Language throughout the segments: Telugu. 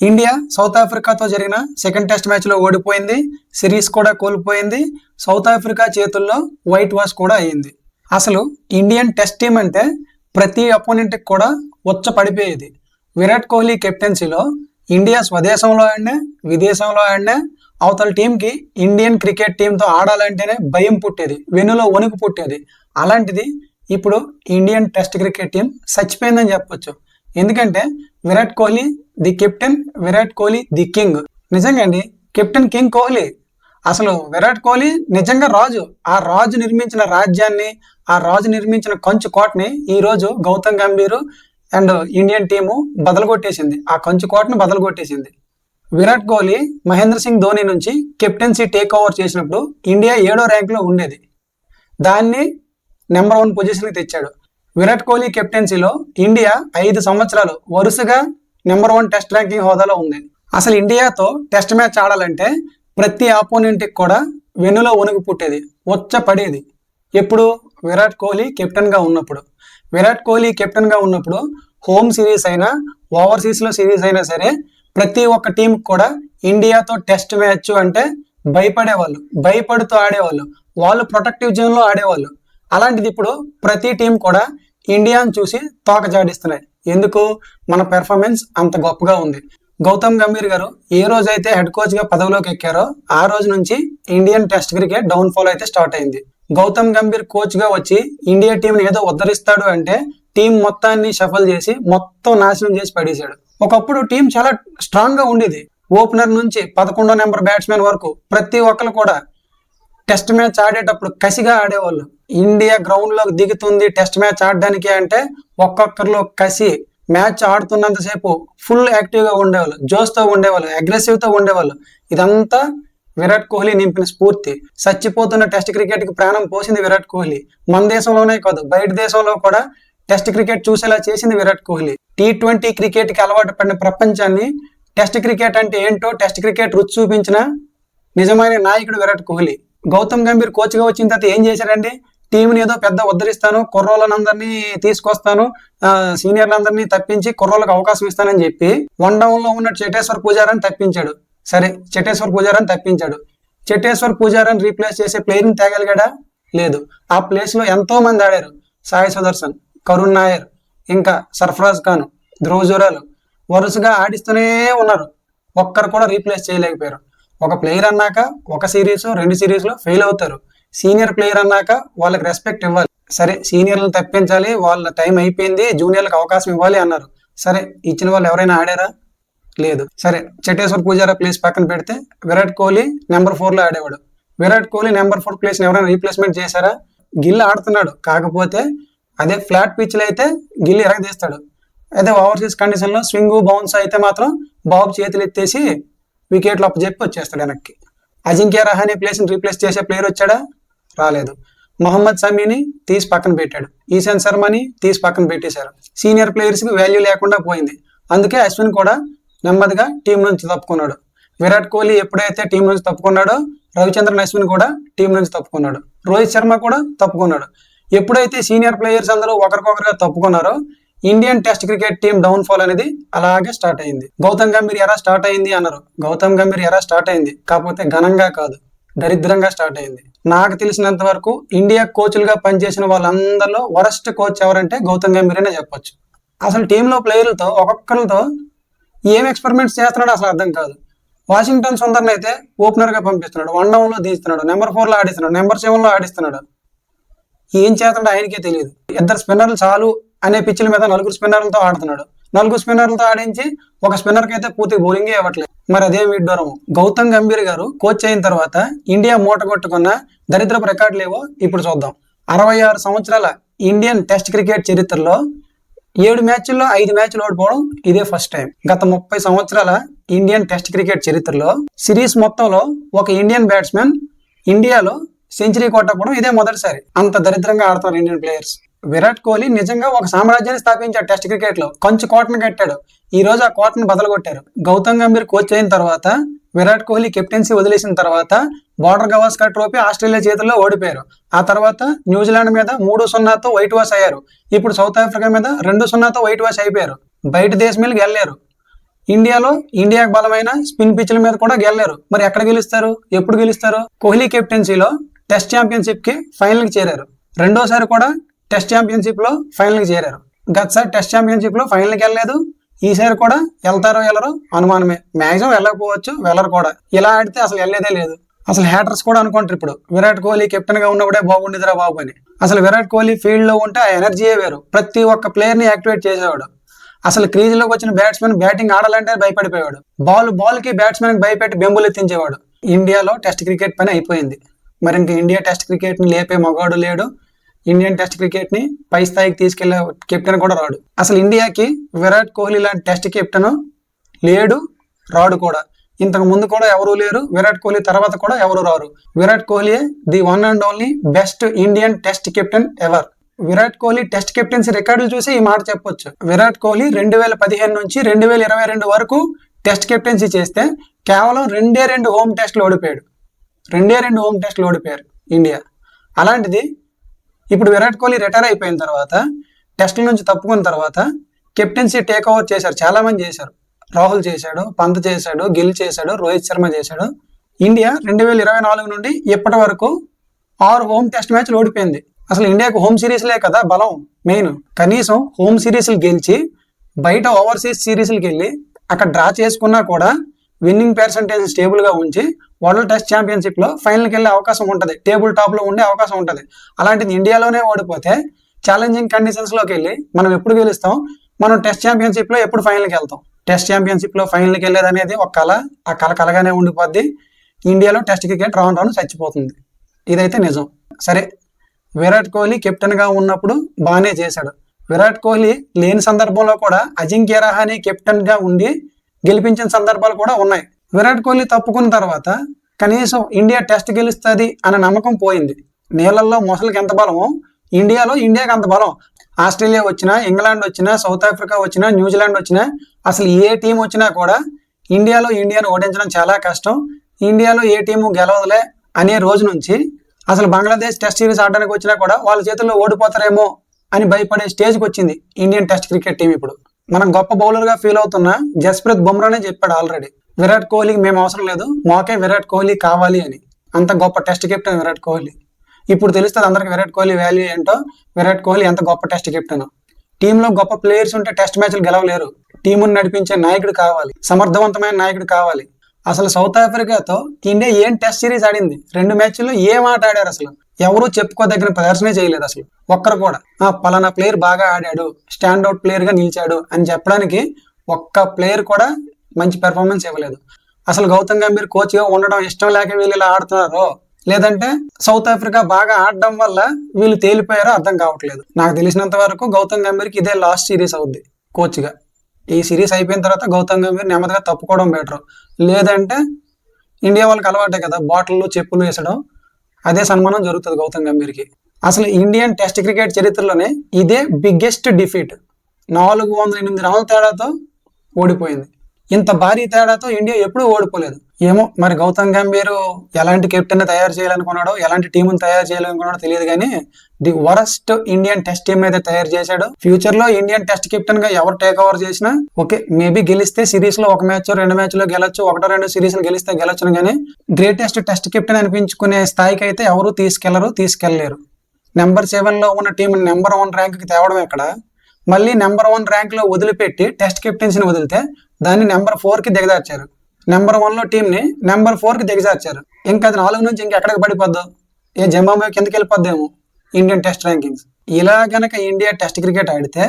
ఇండియా సౌత్ ఆఫ్రికాతో జరిగిన సెకండ్ టెస్ట్ మ్యాచ్లో ఓడిపోయింది. సిరీస్ కూడా కోల్పోయింది. సౌత్ ఆఫ్రికా చేతుల్లో వైట్ వాష్ కూడా అయ్యింది అసలు ఇండియన్ టెస్ట్ టీం అంటే ప్రతి అపోనెంట్కి కూడా ఉచ్చ పడిపోయేది విరాట్ కోహ్లీ కెప్టెన్సీలో ఇండియా స్వదేశంలో ఆడినా విదేశంలో ఆడినా అవతల టీంకి ఇండియన్ క్రికెట్ టీంతో ఆడాలంటేనే భయం పుట్టేది. వెన్నులో వణుకు పుట్టేది. అలాంటిది ఇప్పుడు ఇండియన్ టెస్ట్ క్రికెట్ టీం చచ్చిపోయిందని చెప్పొచ్చు. ఎందుకంటే Virat Kohli the captain Virat Kohli the king. నిజంగా అండి కెప్టెన్ కింగ్ కోహ్లీ. అసలు విరాట్ కోహ్లీ నిజంగా రాజు. ఆ రాజు నిర్మించిన రాజ్యాన్ని ఆ రాజు నిర్మించిన కంచు కోటని ఈ రోజు Gautam Gambhir and Indian team బదలగొట్టేసింది. ఆ కంచు కోటను బదలగొట్టేసింది. విరాట్ కోహ్లీ మహేంద్ర సింగ్ ధోని నుంచి కెప్టెన్సీ టేక్ ఓవర్ చేసినప్పుడు ఇండియా ఏడో ర్యాంక్లో ఉండేది. దాన్ని నెంబర్ వన్ పొజిషన్కి తెచ్చాడు. విరాట్ కోహ్లీ కెప్టెన్సీలో ఇండియా ఐదు సంవత్సరాలు వరుసగా నెంబర్ వన్ టెస్ట్ ర్యాంకింగ్ హోదాలో ఉంది. అసలు ఇండియాతో టెస్ట్ మ్యాచ్ ఆడాలంటే ప్రతి ఆపోనెంట్కి కూడా వెన్నులో వణుకు పుట్టేది వచ్చ పడేది ఎప్పుడు? విరాట్ కోహ్లీ కెప్టెన్గా ఉన్నప్పుడు. విరాట్ కోహ్లీ కెప్టెన్గా ఉన్నప్పుడు హోమ్ సిరీస్ అయినా ఓవర్సీస్లో సిరీస్ అయినా సరే ప్రతి ఒక్క టీం కూడా ఇండియాతో టెస్ట్ మ్యాచ్ అంటే భయపడేవాళ్ళు భయపడుతూ ఆడేవాళ్ళు. వాళ్ళు ప్రొటెక్టివ్ జోన్లో ఆడేవాళ్ళు. అలాంటిది ఇప్పుడు ప్రతి టీం కూడా ఇండియాను చూసి తోక జాడిస్తున్నాయి ఎందుకు? మన పెర్ఫార్మెన్స్ అంత గొప్పగా ఉంది. గౌతమ్ గంభీర్ గారు ఏ రోజైతే హెడ్ కోచ్గా పదవిలోకి ఎక్కారో ఆ రోజు నుంచి Indian test cricket down fall అయితే స్టార్ట్ అయింది. గౌతమ్ గంభీర్ కోచ్గా వచ్చి ఇండియా టీంని ఏదో ఉద్ధరిస్తాడు అంటే టీం మొత్తాన్ని షఫల్ చేసి మొత్తం నాశనం చేసి పడేశాడు. ఒకప్పుడు టీం చాలా స్ట్రాంగ్గా ఉండేది. ఓపెనర్ నుంచి పదకొండో నెంబర్ బ్యాట్స్మెన్ వరకు ప్రతి ఒక్కరు కూడా టెస్ట్ మ్యాచ్ ఆడేటప్పుడు కసిగా ఆడేవాళ్ళు. ఇండియా గ్రౌండ్లోకి దిగుతుంది టెస్ట్ మ్యాచ్ ఆడడానికి అంటే ఒక్కొక్కరిలో కసి మ్యాచ్ ఆడుతున్నంతసేపు ఫుల్ యాక్టివ్గా ఉండేవాళ్ళు. జోస్తో ఉండేవాళ్ళు అగ్రెసివ్తో ఉండేవాళ్ళు. ఇదంతా విరాట్ కోహ్లీ నింపిన స్ఫూర్తి. చచ్చిపోతున్న టెస్ట్ క్రికెట్కి ప్రాణం పోసింది విరాట్ కోహ్లీ. మన దేశంలోనే కాదు బయట దేశంలో కూడా టెస్ట్ క్రికెట్ చూసేలా చేసింది విరాట్ కోహ్లీ. టీ ట్వంటీ క్రికెట్కి అలవాటు పడిన ప్రపంచాన్ని టెస్ట్ క్రికెట్ అంటే ఏంటో టెస్ట్ క్రికెట్ రుచి చూపించిన నిజమైన నాయకుడు విరాట్ కోహ్లీ. గౌతమ్ గంభీర్ కోచ్గా వచ్చిన తర్వాత ఏం చేశారండి? టీంని ఏదో పెద్ద ఉద్ధరిస్తాను కుర్రోళ్ళనందరినీ తీసుకొస్తాను సీనియర్లందరినీ తప్పించి కుర్రోళ్ళకి అవకాశం ఇస్తానని చెప్పి వన్ డౌన్లో ఉన్న చేటేశ్వర్ పూజారాన్ని తప్పించాడు. సరే చెటేశ్వర్ పూజారాన్ని తప్పించాడు. చెటేశ్వర్ పూజారాన్ని రీప్లేస్ చేసే ప్లేయర్ని తేగలిగాడా? లేదు. ఆ ప్లేస్లో ఎంతో మంది ఆడారు. సాయి సుదర్శన్ కరుణ్ నాయర్ ఇంకా సర్ఫరాజ్ ఖాన్ ధ్రువజురాలు వరుసగా ఆడిస్తూనే ఉన్నారు. ఒక్కరు కూడా రీప్లేస్ చేయలేకపోయారు. ఒక ప్లేయర్ అన్నాక ఒక సిరీస్ రెండు సిరీస్లో ఫెయిల్ అవుతారు. సీనియర్ ప్లేయర్ అన్నాక వాళ్ళకి రెస్పెక్ట్ ఇవ్వాలి. సరే సీనియర్లను తప్పించాలి వాళ్ళ టైం అయిపోయింది జూనియర్లకు అవకాశం ఇవ్వాలి అన్నారు. సరే ఇచ్చిన వాళ్ళు ఎవరైనా ఆడారా? లేదు. సరే చటేశ్వర్ పూజారా ప్లేస్ పక్కన పెడితే విరాట్ కోహ్లీ నెంబర్ ఫోర్లో ఆడేవాడు. విరాట్ కోహ్లీ నెంబర్ ఫోర్ ప్లేస్ని ఎవరైనా రీప్లేస్మెంట్ చేశారా? గిల్ ఆడుతున్నాడు. కాకపోతే అదే ఫ్లాట్ పిచ్లు అయితే గిల్ ఎరగదీస్తాడు. అదే ఓవర్సీస్ కండిషన్లో స్వింగ్ బౌన్స్ అయితే మాత్రం బాబు చేతులు ఎత్తేసి వికెట్లు అప్పచెప్పి వచ్చేస్తాడు వెనక్కి. అజింక్య రహానే ప్లేస్ని రీప్లేస్ చేసే ప్లేయర్ వచ్చాడా? రాలేదు. మొహమ్మద్ సమీని తీసి పక్కన పెట్టాడు. ఈశాంత్ శర్మని తీసి పక్కన పెట్టేశారు. సీనియర్ ప్లేయర్స్కి వాల్యూ లేకుండా పోయింది. అందుకే అశ్విన్ కూడా నెమ్మదిగా టీం నుంచి తప్పుకున్నాడు. విరాట్ కోహ్లీ ఎప్పుడైతే టీం నుంచి తప్పుకున్నాడో రవిచంద్రన్ అశ్విన్ కూడా టీం నుంచి తప్పుకున్నాడు. రోహిత్ శర్మ కూడా తప్పుకున్నాడు. ఎప్పుడైతే సీనియర్ ప్లేయర్స్ అందరూ ఒకరికొకరుగా తప్పుకున్నారో Indian test cricket team down fall అనేది అలాగే స్టార్ట్ అయింది. గౌతమ్ గంభీర్ ఎరా స్టార్ట్ అయింది అన్నారు. గౌతమ్ గంభీర్ ఎరా స్టార్ట్ అయింది. కాకపోతే ఘనంగా కాదు దరిద్రంగా స్టార్ట్ అయింది. నాకు తెలిసినంత వరకు ఇండియా కోచ్లుగా పనిచేసిన వాళ్ళందరిలో వరస్ట్ కోచ్ ఎవరంటే గౌతమ్ గంభీర్ అనే చెప్పొచ్చు. అసలు టీంలో ప్లేయర్లతో ఒక్కొక్కరితో ఏం ఎక్స్పెరిమెంట్స్ చేస్తున్నాడో అసలు అర్థం కాదు. వాషింగ్టన్ సుందర్ని అయితే ఓపెనర్గా పంపిస్తున్నాడు. వన్ డౌన్లో తీస్తున్నాడు నెంబర్ ఫోర్లో ఆడిస్తున్నాడు. నెంబర్ సెవెన్లో ఆడిస్తున్నాడు. ఏం చేస్తున్నాడు ఆయనకే తెలియదు ఇద్దరు స్పిన్నర్లు చాలు అనే పిచ్చుల మీద నలుగురు స్పిన్నర్లతో ఆడుతున్నాడు. నలుగురు స్పిన్నర్లతో ఆడించి ఒక స్పిన్నర్కి అయితే పూర్తి బౌలింగే ఇవ్వట్లేదు. మరి అదే విడ్డూరం గౌతమ్ గంభీర్ గారు కోచ్ అయిన తర్వాత ఇండియా మూట కొట్టుకున్న దరిద్రపు రికార్డులు ఏవో ఇప్పుడు చూద్దాం. అరవై ఆరు సంవత్సరాల ఇండియన్ టెస్ట్ క్రికెట్ చరిత్రలో ఏడు మ్యాచ్ల్లో ఐదు మ్యాచ్లు ఓడిపోవడం ఇదే ఫస్ట్ టైం గత ముప్పై సంవత్సరాల ఇండియన్ టెస్ట్ క్రికెట్ చరిత్రలో సిరీస్ మొత్తంలో ఒక ఇండియన్ బ్యాట్స్మెన్ ఇండియాలో సెంచరీ కొట్టకపోవడం ఇదే మొదటిసారి. అంత దరిద్రంగా ఆడతారు ఇండియన్ ప్లేయర్స్ విరాట్ కోహ్లీ నిజంగా ఒక సామ్రాజ్యాన్ని స్థాపించాడు టెస్ట్ క్రికెట్లో కొంచెం కోటను కట్టాడు. ఈ రోజు ఆ కోటను బదలగొట్టారు. గౌతమ్ గంభీర్ కోచ్ అయిన తర్వాత విరాట్ కోహ్లీ కెప్టెన్సీ వదిలేసిన తర్వాత బార్డర్ గవాస్కర్ ట్రోఫీ ఆస్ట్రేలియా చేతుల్లో ఓడిపోయారు. ఆ తర్వాత న్యూజిలాండ్ మీద మూడు సున్నాతో వైట్ వాష్ అయ్యారు. ఇప్పుడు సౌత్ ఆఫ్రికా మీద రెండు సున్నాతో వైట్ వాష్ అయిపోయారు. బయట దేశం మీద వెళ్ళారు ఇండియాలో ఇండియాకు బలమైన స్పిన్ పిచ్ల మీద కూడా గెలలేరు. మరి ఎక్కడ గెలుస్తారు? ఎప్పుడు గెలుస్తారు? కోహ్లీ కెప్టెన్సీలో టెస్ట్ ఛాంపియన్షిప్కి ఫైనల్కి చేరారు. రెండోసారి కూడా టెస్ట్ ఛాంపియన్షిప్లో ఫైనల్కి చేరారు. గతసారి టెస్ట్ ఛాంపియన్షిప్లో ఫైనల్కి వెళ్ళలేదు. ఈసారి కూడా వెళ్తారో వెళ్ళరో అనుమానమే. మ్యాక్సిమం వెళ్ళకపోవచ్చు వెళ్ళరు కూడా. ఇలా ఆడితే అసలు వెళ్ళేదే లేదు. అసలు హ్యాటర్స్ కూడా అనుకుంటారు ఇప్పుడు. విరాట్ కోహ్లీ కెప్టెన్గా ఉన్నప్పుడే బాగుండేదిరా బాబు అని. అసలు విరాట్ కోహ్లీ ఫీల్డ్లో ఉంటే ఆ ఎనర్జీయే వేరు. ప్రతి ఒక్క ప్లేయర్ని యాక్టివేట్ చేసేవాడు. అసలు క్రీజ్లోకి వచ్చిన బ్యాట్స్మెన్ బ్యాటింగ్ ఆడాలంటే భయపడిపోయాడు బాల్ బాల్కి బ్యాట్స్మెన్ భయపెట్టి బెంబులు ఎత్తించేవాడు. ఇండియాలో టెస్ట్ క్రికెట్ పని అయిపోయింది. మరి ఇంక ఇండియా టెస్ట్ క్రికెట్ని లేపే మగాడు లేడు. ఇండియన్ టెస్ట్ క్రికెట్ని పై స్థాయికి తీసుకెళ్ళే కెప్టెన్ కూడా రాడు. అసలు ఇండియాకి విరాట్ కోహ్లీ లాంటి టెస్ట్ కెప్టెన్ లేడు రాడు కూడా. ఇంతకు ముందు కూడా ఎవరు లేరు విరాట్ కోహ్లీ తర్వాత కూడా ఎవరు రారు. Virat Kohli the one and only best Indian test captain ever Virat Kohli test captaincy రికార్డులు చూసి ఈ మాట చెప్పొచ్చు. విరాట్ కోహ్లీ రెండు వేల పదిహేను నుంచి రెండు వేల ఇరవై రెండు వరకు టెస్ట్ కెప్టెన్సీ చేస్తే కేవలం రెండే రెండు హోమ్ టెస్ట్లు ఓడిపోయాడు. రెండే రెండు హోమ్ టెస్ట్లు ఓడిపోయారు ఇండియా. అలాంటిది ఇప్పుడు విరాట్ కోహ్లీ రిటైర్ అయిపోయిన తర్వాత టెస్ట్ నుంచి తప్పుకున్న తర్వాత కెప్టెన్సీ టేక్ ఓవర్ చేశారు. చాలా మంది చేశారు. రాహుల్ చేశాడు పంత్ చేశాడు గిల్ చేశాడు రోహిత్ శర్మ చేశాడు. ఇండియా రెండు వేల ఇరవై నాలుగు నుండి ఇప్పటి వరకు ఆరు హోమ్ టెస్ట్ మ్యాచ్లు ఓడిపోయింది. అసలు ఇండియాకు హోమ్ సిరీస్లే కదా బలం మెయిన్. కనీసం హోమ్ సిరీస్లు గెలిచి బయట ఓవర్సీస్ సిరీస్లకి వెళ్ళి అక్కడ డ్రా చేసుకున్నా కూడా విన్నింగ్ పర్సంటేజ్ స్టేబుల్గా ఉంచి వరల్డ్ టెస్ట్ ఛాంపియన్షిప్లో ఫైనల్కి వెళ్ళే అవకాశం ఉంటుంది. టేబుల్ టాప్లో ఉండే అవకాశం ఉంటుంది. అలాంటిది ఇండియాలోనే ఓడిపోతే ఛాలెంజింగ్ కండిషన్స్లోకి వెళ్ళి మనం ఎప్పుడు గెలుస్తాం? మనం టెస్ట్ ఛాంపియన్షిప్లో ఎప్పుడు ఫైనల్కి వెళ్తాం? టెస్ట్ ఛాంపియన్షిప్లో ఫైనల్కి వెళ్ళేది అనేది ఒక కళ. ఆ కళ కలగానే ఉండిపోద్ది. ఇండియాలో టెస్ట్ క్రికెట్ రాను రాను చచ్చిపోతుంది. ఇదైతే నిజం. సరే విరాట్ కోహ్లీ కెప్టెన్గా ఉన్నప్పుడు బాగానే చేశాడు. విరాట్ కోహ్లీ లేని సందర్భంలో కూడా అజింక్య రహానే కెప్టెన్గా ఉండి గెలిపించిన సందర్భాలు కూడా ఉన్నాయి. విరాట్ కోహ్లీ తప్పుకున్న తర్వాత కనీసం ఇండియా టెస్ట్ గెలుస్తుంది అనే నమ్మకం పోయింది. నీళ్ళల్లో మొసలికి ఎంత బలమో? ఇండియాలో ఇండియాకి అంత బలం. ఆస్ట్రేలియా వచ్చినా ఇంగ్లాండ్ వచ్చినా సౌత్ ఆఫ్రికా వచ్చినా న్యూజిలాండ్ వచ్చినా అసలు ఏ టీం వచ్చినా కూడా ఇండియాలో ఇండియాను ఓడించడం చాలా కష్టం. ఇండియాలో ఏ టీము గెలవదులే అనే రోజు నుంచి అసలు బంగ్లాదేశ్ టెస్ట్ సిరీస్ ఆడడానికి వచ్చినా కూడా వాళ్ళ చేతుల్లో ఓడిపోతారేమో అని భయపడే స్టేజ్కి వచ్చింది ఇండియన్ టెస్ట్ క్రికెట్ టీం ఇప్పుడు. మనం గొప్ప బౌలర్గా ఫీల్ అవుతున్న జస్ప్రీత్ బుమ్రానే చెప్పాడు ఆల్రెడీ విరాట్ కోహ్లీకి మేము అవసరం లేదు. మాకే విరాట్ కోహ్లీ కావాలి అని. అంత గొప్ప టెస్ట్ కెప్టెన్ విరాట్ కోహ్లీ. ఇప్పుడు తెలుస్తుంది అందరికి విరాట్ కోహ్లీ వాల్యూ ఏంటో విరాట్ కోహ్లీ ఎంత గొప్ప టెస్ట్ కెప్టెన్ టీంలో గొప్ప ప్లేయర్స్ ఉంటే టెస్ట్ మ్యాచ్లు గెలవలేరు. టీమును నడిపించే నాయకుడు కావాలి. సమర్థవంతమైన నాయకుడు కావాలి. అసలు సౌత్ ఆఫ్రికాతో ఇండియా ఏం టెస్ట్ సిరీస్ ఆడింది? రెండు మ్యాచ్ల్లో ఏం ఆట ఆడారు అసలు? ఎవరూ చెప్పుకోదగిన ప్రదర్శనే చేయలేదు అసలు. ఒక్కరు కూడా. ఆ పలానా ప్లేయర్ బాగా ఆడాడు స్టాండ్అవుట్ ప్లేయర్గా నిలిచాడు అని చెప్పడానికి ఒక్క ప్లేయర్ కూడా మంచి పెర్ఫార్మెన్స్ ఇవ్వలేదు. అసలు గౌతమ్ గంభీర్ కోచ్గా ఉండడం ఇష్టం లేక వీళ్ళు ఇలా ఆడుతున్నారో లేదంటే సౌత్ ఆఫ్రికా బాగా ఆడడం వల్ల వీళ్ళు తేలిపోయారో అర్థం కావట్లేదు. నాకు తెలిసినంత వరకు గౌతమ్ గంభీర్కి ఇదే లాస్ట్ సిరీస్ అవుద్ది కోచ్గా ఈ సిరీస్ అయిపోయిన తర్వాత గౌతమ్ గంభీర్ నెమ్మదిగా తప్పుకోవడం బెటర్ లేదంటే ఇండియా వాళ్ళకి అలవాటే కదా బాటిల్లో చెప్పులు వేసడం అదే సన్మానం జరుగుతుంది గౌతమ్ గంభీర్కి. అసలు ఇండియన్ టెస్ట్ క్రికెట్ చరిత్రలోనే ఇదే బిగ్గెస్ట్ డిఫీట్ నాలుగు వందల ఎనిమిది రన్ల తేడాతో ఓడిపోయింది. ఇంత భారీ తేడాతో ఇండియా ఎప్పుడూ ఓడిపోలేదు. ఏమో మరి గౌతమ్ గంభీర్ ఎలాంటి కెప్టెన్ తయారు చేయాలనుకున్నాడో ఎలాంటి టీముని తయారు చేయాలనుకున్నాడో తెలియదు కానీ the worst Indian test team అయితే తయారు చేశాడు. ఫ్యూచర్లో ఇండియన్ టెస్ట్ కెప్టెన్గా ఎవరు టేక్ ఓవర్ చేసినా ఓకే మేబీ గెలిస్తే సిరీస్లో ఒక మ్యాచ్ రెండు మ్యాచ్లో గెలొచ్చు ఒకటో రెండు సిరీస్ గెలిస్తే గెలొచ్చును కానీ గ్రేటెస్ట్ టెస్ట్ కెప్టెన్ అనిపించుకునే స్థాయికి అయితే ఎవరు తీసుకెళ్ళరు తీసుకెళ్ళేరు నెంబర్ సెవెన్లో ఉన్న టీం నెంబర్ వన్ ర్యాంక్కి తేవడం ఎక్కడ మళ్ళీ నెంబర్ వన్ ర్యాంక్లో వదిలిపెట్టి టెస్ట్ కెప్టెన్సీని వదిలితే దాన్ని నెంబర్ ఫోర్కి దిగజార్చారు. నెంబర్ వన్లో టీంని నెంబర్ ఫోర్కి దిగజార్చారు. ఇంకా అది నాలుగు నుంచి ఇంకెక్కడికి పడిపోద్దు? ఏ జంబాబే కిందకి వెళ్ళిపోద్దేమో? ఇండియన్ టెస్ట్ ర్యాంకింగ్స్ ఇలా కనుక ఇండియా టెస్ట్ క్రికెట్ ఆడితే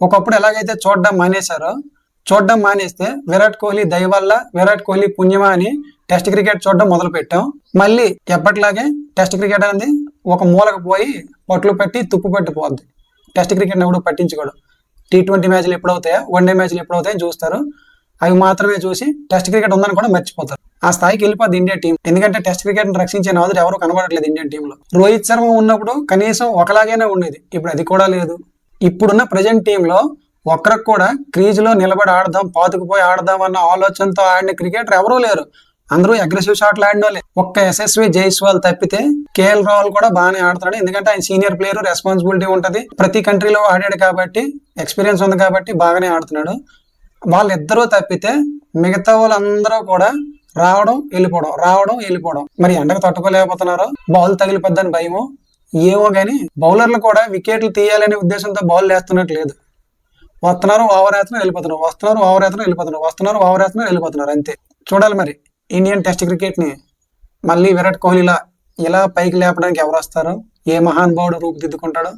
ఒకప్పుడు ఎలాగైతే చూడడం మానేశారో చూడడం మానేస్తే విరాట్ కోహ్లీ దయ వల్ల విరాట్ కోహ్లీ పుణ్యమా అని టెస్ట్ క్రికెట్ చూడడం మొదలు పెట్టాం మళ్ళీ ఎప్పటిలాగే టెస్ట్ క్రికెట్ అనేది ఒక మూలకు పోయి పొట్లు పెట్టి తుప్పు పెట్టిపోద్ది. టెస్ట్ క్రికెట్ ఎవడు పట్టించుకోడు. టీ ట్వంటీ మ్యాచ్లు ఎప్పుడవుతాయో? వన్ డే మ్యాచ్లు ఎప్పుడవుతాయో చూస్తారు. అవి మాత్రమే చూసి టెస్ట్ క్రికెట్ ఉందని కూడా మర్చిపోతారు. ఆ స్థాయికి వెళ్ళిపోద్ది ఇండియా టీం. ఎందుకంటే టెస్ట్ క్రికెట్ రక్షించే నాదుడు ఎవరు కనబడట్లేదు ఇండియన్ టీంలో. రోహిత్ శర్మ ఉన్నప్పుడు కనీసం ఒకలాగానే ఉండేది. ఇప్పుడు అది కూడా లేదు. ఇప్పుడున్న ప్రజెంట్ టీంలో ఒక్కరికి కూడా క్రీజ్లో నిలబడి ఆడదాం పాతుకుపోయి ఆడదాం అన్న ఆలోచనతో ఆడిన క్రికెటర్ ఎవరూ లేరు. అందరూ అగ్రెసివ్ షాట్లు ఆడిన వాళ్ళే ఒక్క ఎస్ఎస్వి జైస్వాల్ తప్పితే కేఎల్ రాహుల్ కూడా బాగానే ఆడుతున్నాడు. ఎందుకంటే ఆయన సీనియర్ ప్లేయర్ రెస్పాన్సిబిలిటీ ఉంటుంది. ప్రతి కంట్రీలో ఆడాడు కాబట్టి ఎక్స్పీరియన్స్ ఉంది కాబట్టి బాగానే ఆడుతున్నాడు. వాళ్ళిద్దరూ తప్పితే మిగతా వాళ్ళందరూ కూడా రావడం వెళ్ళిపోవడం రావడం వెళ్ళిపోవడం. మరి ఎండకు తట్టుకోలేకపోతున్నారు బౌల్ తగిలిపోద్దని భయము ఏమో కానీ బౌలర్లు కూడా వికెట్లు తీయాలనే ఉద్దేశంతో బౌల్ వేస్తున్నట్టు లేదు. వస్తున్నారు ఓవర్ వేస్తున్నారు వెళ్ళిపోతున్నారు. వస్తున్నారు ఓవర్ వేస్తున్నారు వెళ్ళిపోతున్నారు. వస్తున్నారు ఓవర్ వేస్తున్నారు వెళ్ళిపోతున్నారు. అంతే. చూడాలి మరి. ఇండియన్ టెస్ట్ క్రికెట్ని మళ్ళీ విరాట్ కోహ్లీలా ఇలా పైకి లేపడానికి ఎవరు వస్తారు? ఏ మహానుభావుడు రూపుదిద్దుకుంటాడో?